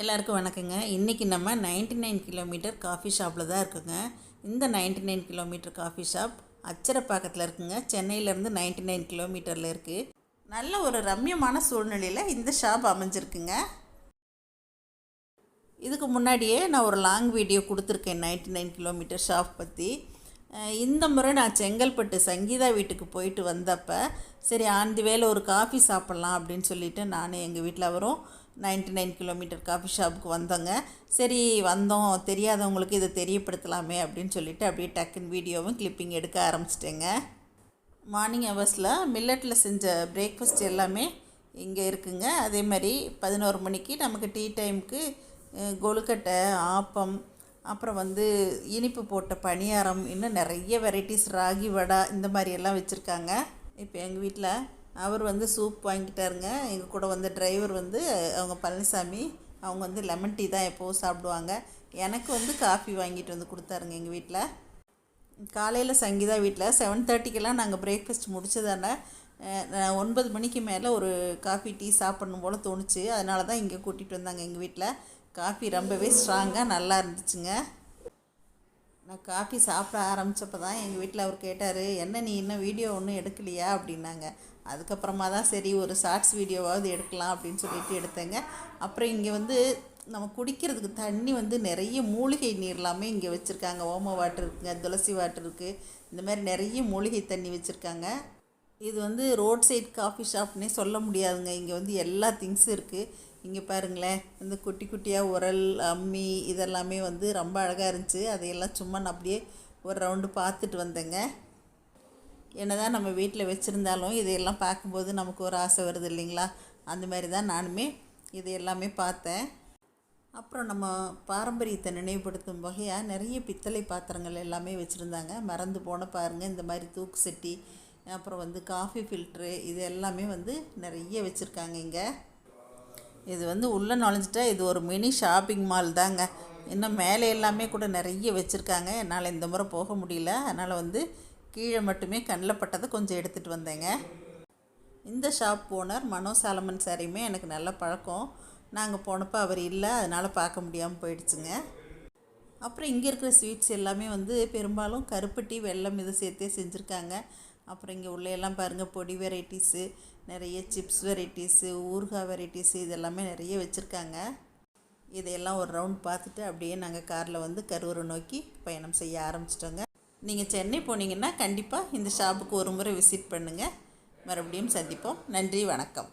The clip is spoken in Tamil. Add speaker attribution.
Speaker 1: எல்லாருக்கும் வணக்கங்க. இன்றைக்கி நம்ம 99 நைன் கிலோமீட்டர் காஃபி ஷாப்பில் தான் இருக்குங்க. இந்த 99 நைன் கிலோமீட்டர் காஃபி ஷாப் அச்சரப்பாக்கத்தில் இருக்குங்க. சென்னையிலேருந்து 99 நைன் கிலோமீட்டரில் இருக்குது நல்ல ஒரு ரம்யமான சூழ்நிலையில் இந்த ஷாப் அமைஞ்சிருக்குங்க. இதுக்கு முன்னாடியே நான் ஒரு லாங் வீடியோ கொடுத்துருக்கேன் 99 நைன் கிலோமீட்டர் ஷாப் பற்றி இந்த முறை நான் செங்கல்பட்டு சங்கீதா வீட்டுக்கு போயிட்டு வந்தப்போ சரி ஆந்தி வேலை ஒரு காஃபி சாப்பிட்லாம் அப்படின்னு சொல்லிட்டு நானும் எங்கள் வீட்டில் வரும். நைன்டி நைன் கிலோமீட்டர் காஃபி ஷாப்புக்கு வந்தோங்க. சரி வந்தோம். தெரியாதவங்களுக்கு இதை தெரியப்படுத்தலாமே அப்படின்னு சொல்லிட்டு அப்படியே டக்குன்னு வீடியோவும் கிளிப்பிங் எடுக்க ஆரம்பிச்சிட்டேங்க. மார்னிங் ஹவர்ஸில் மில்லட்டில் செஞ்ச பிரேக்ஃபாஸ்ட் எல்லாமே இங்கே இருக்குங்க. அதே மாதிரி பதினோரு மணிக்கு நமக்கு டீ டைமுக்கு கொழுக்கட்டை ஆப்பம் அப்புறம் வந்து இனிப்பு போட்ட பணியாரம் இன்னும் நிறைய வெரைட்டிஸ் ராகி வடை இந்த மாதிரியெல்லாம் வச்சுருக்காங்க. இப்போ எங்கள் வீட்டில் அவர் வந்து சூப் வாங்கிட்டாருங்க. எங்கள் கூட வந்த டிரைவர் வந்து அவங்க பழனிசாமி அவங்க வந்து லெமன் டீ தான் எப்போவும் சாப்பிடுவாங்க. எனக்கு வந்து காஃபி வாங்கிட்டு வந்து கொடுத்தாருங்க எங்கள் வீட்டில் காலையில் சங்கீதா வீட்டில் செவன் தேர்ட்டிக்கெல்லாம் நாங்கள் பிரேக்ஃபாஸ்ட் முடிச்சதானே நான் ஒன்பது மணிக்கு மேலே ஒரு காஃபி டீ சாப்பிடணும் போல் தோணுச்சு. அதனால தான் இங்கே கூட்டிகிட்டு வந்தாங்க எங்கள் வீட்டில் காஃபி ரொம்பவே ஸ்ட்ராங்காக நல்லா இருந்துச்சுங்க. நான் காஃபி சாப்பிட ஆரம்பித்தப்போ தான் எங்கள் வீட்டில் அவர் கேட்டார் என்ன நீ இன்னும் வீடியோ ஒன்றும் எடுக்கலையா? அப்படின்னாங்க. அதுக்கப்புறமா தான் சரி ஒரு ஷார்ட்ஸ் வீடியோவாவது எடுக்கலாம் அப்படின்னு சொல்லிட்டு எடுத்தேங்க. அப்புறம் இங்கே வந்து நம்ம குடிக்கிறதுக்கு தண்ணி வந்து நிறைய மூலிகை நீர்லாமே இங்கே வச்சுருக்காங்க. ஓம வாட்டர் இருக்குங்க துளசி வாட்டர் இருக்குது இந்த மாதிரி நிறைய மூலிகை தண்ணி வச்சுருக்காங்க. இது வந்து ரோட் சைட் காஃபி ஷாப்னே சொல்ல முடியாதுங்க. இங்கே வந்து எல்லா திங்ஸும் இருக்குது இங்கே பாருங்களேன் இந்த குட்டி குட்டியாக உரல் அம்மி இதெல்லாமே வந்து ரொம்ப அழகாக இருந்துச்சு. அதையெல்லாம் சும்மா நான் அப்படியே ஒரு ரவுண்டு பார்த்துட்டு வந்தேங்க. என்னதான் நம்ம வீட்டில் வச்சுருந்தாலும் இதையெல்லாம் பார்க்கும்போது நமக்கு ஒரு ஆசை வருது இல்லைங்களா? அந்த மாதிரி தான் நானுமே இது எல்லாமே பார்த்தேன். அப்புறம் நம்ம பாரம்பரியத்தை நினைவுபடுத்தும் வகையாக நிறைய பித்தளை பாத்திரங்கள் எல்லாமே வச்சுருந்தாங்க. மறந்து போன பாருங்கள் இந்த மாதிரி தூக்கு சட்டி அப்புறம் வந்து காஃபி ஃபில்ட்ரு இது எல்லாமே வந்து நிறைய வச்சுருக்காங்க இங்கே. இது வந்து உள்ளே நுழைஞ்சிட்டா இது ஒரு மினி ஷாப்பிங் மால் தாங்க. இன்னும் மேலே எல்லாமே கூட நிறைய வச்சுருக்காங்க. என்னால் இந்த முறை போக முடியல. அதனால் வந்து கீழே மட்டுமே கண்ணில் பட்டதை கொஞ்சம் எடுத்துகிட்டு வந்தேங்க. இந்த ஷாப் ஓனர் மனோ சாலமன் சாரியுமே எனக்கு நல்ல பழக்கம். நாங்கள் போனப்போ அவர் இல்லை. அதனால் பார்க்க முடியாமல் போயிடுச்சுங்க. அப்புறம் இங்கே இருக்கிற ஸ்வீட்ஸ் எல்லாமே வந்து பெரும்பாலும் கருப்பட்டி வெல்லம் இது சேர்த்தே செஞ்சுருக்காங்க. அப்புறம் இங்கே உள்ள எல்லாம் பாருங்கள் பொடி வெரைட்டிஸு நிறைய சிப்ஸ் வெரைட்டிஸு ஊறுகாய் வெரைட்டிஸு இதெல்லாமே நிறைய வச்சுருக்காங்க. இதையெல்லாம் ஒரு ரவுண்ட் பார்த்துட்டு அப்படியே நாங்கள் காரில் வந்து கரூரை நோக்கி பயணம் செய்ய ஆரம்பிச்சிட்டோங்க. நீங்கள் சென்னை போனீங்கன்னா கண்டிப்பாக இந்த ஷாப்புக்கு ஒரு முறை விசிட் பண்ணுங்கள் மறுபடியும் சந்திப்போம். நன்றி வணக்கம்.